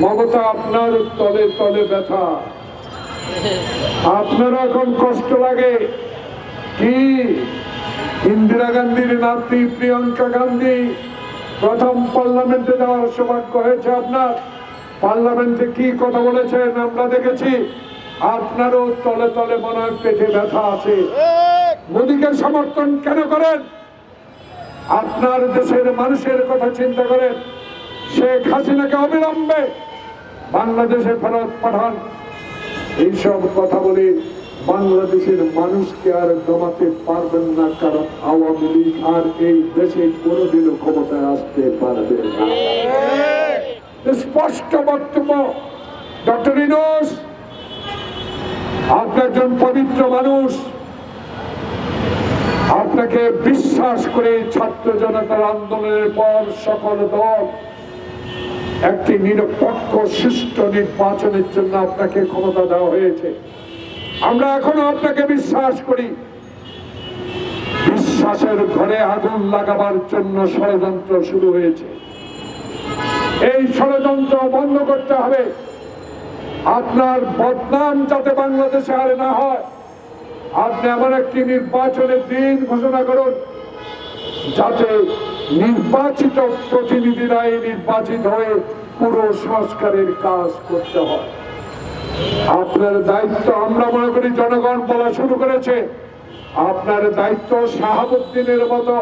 মমতা আপনার তলে তলে ব্যথা। আপনার এখন কষ্ট লাগে। কি? ইন্দিরা গান্ধীর নাতি প্রিয়াঙ্কা গান্ধী প্রথম পার্লামেন্টে যাওয়ার সৌভাগ্য হয়েছে আপনার। পার্লামেন্টে কি কথা বলেছেন আমরা দেখেছি। আপনারও তলে তলে মনে হয় পেটে ব্যথা আছে। মোদীকে সমর্থন কেন করেন? আপনার দেশের মানুষের কথা চিন্তা করেন। শেখ হাসিনাকে অবিলম্বে বাংলাদেশে ফেরত পাঠান। এইসব কথা বলে বাংলাদেশের মানুষকে আর দমাতে পারবেন না, কারণ আওয়ামী লীগ আর এই দেশে কোনোদিনও ক্ষমতায় আসতে পারবে না। স্পষ্ট বক্তব্য, ডক্টর ইনোস আপনি একজন পবিত্র মানুষ, আপনাকে বিশ্বাস করে ছাত্র জনতার আন্দোলনের পর সকল দল একটি নিরপেক্ষ, সুষ্ঠু নির্বাচনের জন্য আপনাকে ক্ষমতা দেওয়া হয়েছে। আমরা এখনও আপনাকে বিশ্বাস করি। বিশ্বাসের ঘরে আগুন লাগাবার জন্য ষড়যন্ত্র শুরু হয়েছে। এই ষড়যন্ত্র বন্ধ করতে হবে। আপনার বদনাম যাতে বাংলাদেশে আর না হয়, আপনি এমন একটি নির্বাচনের দিন ঘোষণা করুন, যাতে নির্বাচিত প্রতিনিধিরা এই নির্বাচিত হয়ে পুরো সংস্কারের কাজ করতে হয়। আপনার দায়িত্ব আমরা মনে করি জনগণ বলা শুরু করেছে। আপনার দায়িত্ব শাহাবুদ্দিনের মতো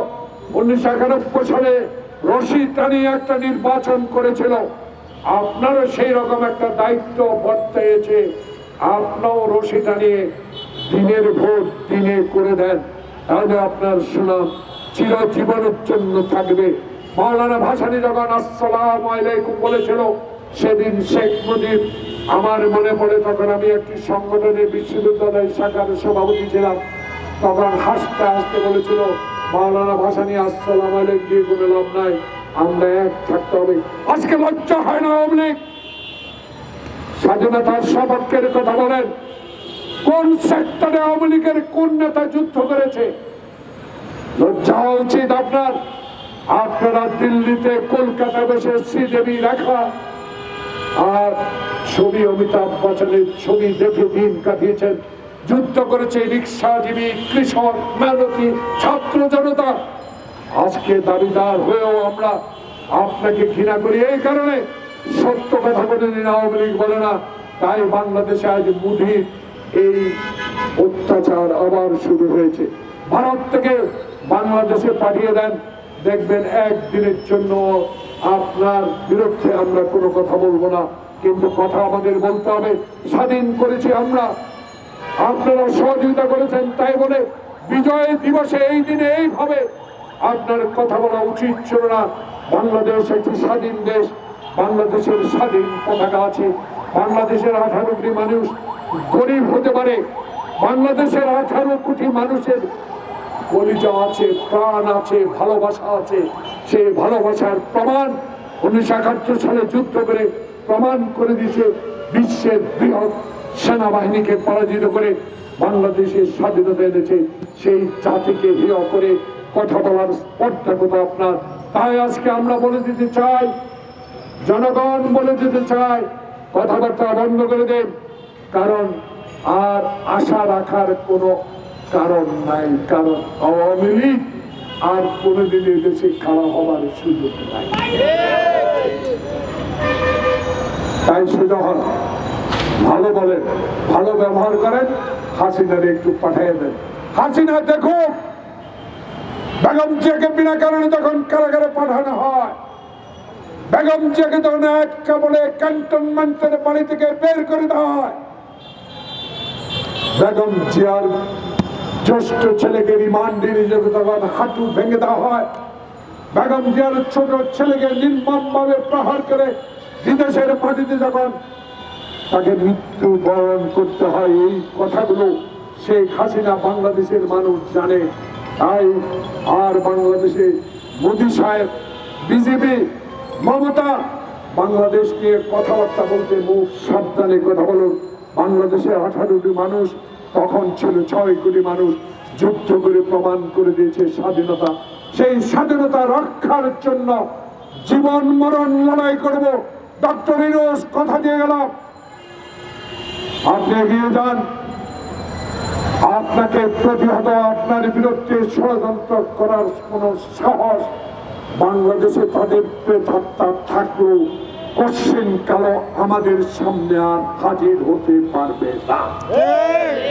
উনিশশো একানব্বই সালে রশি টানিয়ে একটা নির্বাচন করেছিল। আপনারও সেই রকম একটা দায়িত্ব বর্তাইছে। আপনিও রশি টানিয়ে দিনের ভোট দিনে করে দেন। তাহলে আপনার সুনাম চিরজীবনের জন্য থাকবে। মাওলানা ভাসানি যখন আসসালাম আলাইকুম বলেছিল, সেদিন শেখ মুজিব, আমার মনে পড়ে তখন আমি একটি সংগঠনের বিশ্ববিদ্যালয় শাখার সভাপতি ছিলাম। তখন হাসতে হাসতে বলেছিল, মাওলানা ভাসানি, আসসালাম আলাইকুম দিয়ে কোনো লাভ নাই, আমরা এক থাকতে হবে। আজকে লজ্জা হয় না আওয়ামী স্বাধীনতার সপক্ষের কথা বলেন, কোন সেক্টরে আওয়ামী লীগের কোন নেতা যুদ্ধ করেছে? লজ্জা উচিত আপনার। আপনারা দিল্লিতে, কলকাতা বসে শ্রীদেবী রাখা আর ছবি অমিতাভ বচ্চনের ছবি দেখে দিন কাটিয়েছেন। যুদ্ধ করেছে রিক্সাজীবী কৃষক, মেহনতি ছাত্র জনতা। আজকে দাবিদার হয়েও আমরা আপনাকে ঘৃণা করি। এই কারণে সত্য কথা বলে আওয়ামী লীগ বলে না। তাই বাংলাদেশে আজ মুদির এই অত্যাচার আবার শুরু হয়েছে। ভারত থেকে বাংলাদেশে পাঠিয়ে দেন। দেখবেন একদিনের জন্য আপনার বিরুদ্ধে আমরা কোনো কথা বলব না, কিন্তু কথা আমাদের বলতে হবে। স্বাধীন করেছি আমরা। আপনারা সহযোগিতা করেছেন তাই বলে বিজয় দিবসে এই দিনে এইভাবে আপনার কথা বলা উচিত ছিল না। বাংলাদেশ একটি স্বাধীন দেশ, বাংলাদেশের স্বাধীন পতাকা আছে। বাংলাদেশের আঠারো কোটি মানুষ গরিব হতে পারে বাংলাদেশের আঠারো কোটি মানুষের কলিজা আছে, প্রাণ আছে, ভালোবাসা আছে। সেই ভালোবাসার প্রমাণ উনিশশো একাত্তর সালে যুদ্ধ করে প্রমাণ করে দিয়েছে বিশ্বের বৃহৎ সেনাবাহিনীকে পরাজিত করে বাংলাদেশের স্বাধীনতা এনেছে। সেই জাতিকে হেয় করে কথা বলার স্পর্ধা কোথাও আপনার। তাই আজকে আমরা বলে দিতে চাই, জনগণ বলে দিতে চাই, কথাবার্তা বন্ধ করে দেন। কারণ আর আশা রাখার কোনো কারণ নাই, কারণ আওয়ামী লীগ আর কোনোদিন দেশে খাড়া হওয়ার সুযোগ নাই। তাই সোজা হন ভালো বলেন, ভালো ব্যবহার করেন হাসিনারে একটু পাঠিয়ে দেন। হাসিনা দেখো বেগম জিয়াকে বিনা কারণে যখন কারাগারে পাঠানো হয়, বেগম জিয়াকে যখন একটা বলে ক্যান্টনমেন্টের বাড়ি থেকে বের করে দেওয়া হয় বেগম জিয়ার জ্যেষ্ঠ ছেলেকে রিমান্ডে নিয়ে যেতে তখন হাঁটু ভেঙে দেওয়া হয়। বেগম জিয়ার ছোট ছেলেকে নির্মমভাবে প্রহার করে বিদেশের মাটিতে যখন তাকে মৃত্যু বরণ করতে হয়, এই কথাগুলো শেখ হাসিনা বাংলাদেশের মানুষ জানে। তাই আর বাংলাদেশে মোদী সাহেব, বিজেপি, মমতা বাংলাদেশ নিয়ে কথাবার্তা বলতে মুখ সাবধানে কথা বলুন। বাংলাদেশের আঠারোটি মানুষ, তখন ছিল ছয় কোটি মানুষ, যুদ্ধ করে প্রমাণ করে দিয়েছে স্বাধীনতা। সেই স্বাধীনতা রক্ষার জন্য জীবন মরণ লড়াই করব। ডক্টর ইনোস কথা দিয়ে গেলাম আপনি এগিয়ে যান। আপনাকে প্রতিহত, আপনার বিরুদ্ধে ষড়যন্ত্র করার কোন সাহস বাংলাদেশে তাদের থাকলেও কশ্চিন কালো আমাদের সামনে আর হাজির হতে পারবে না।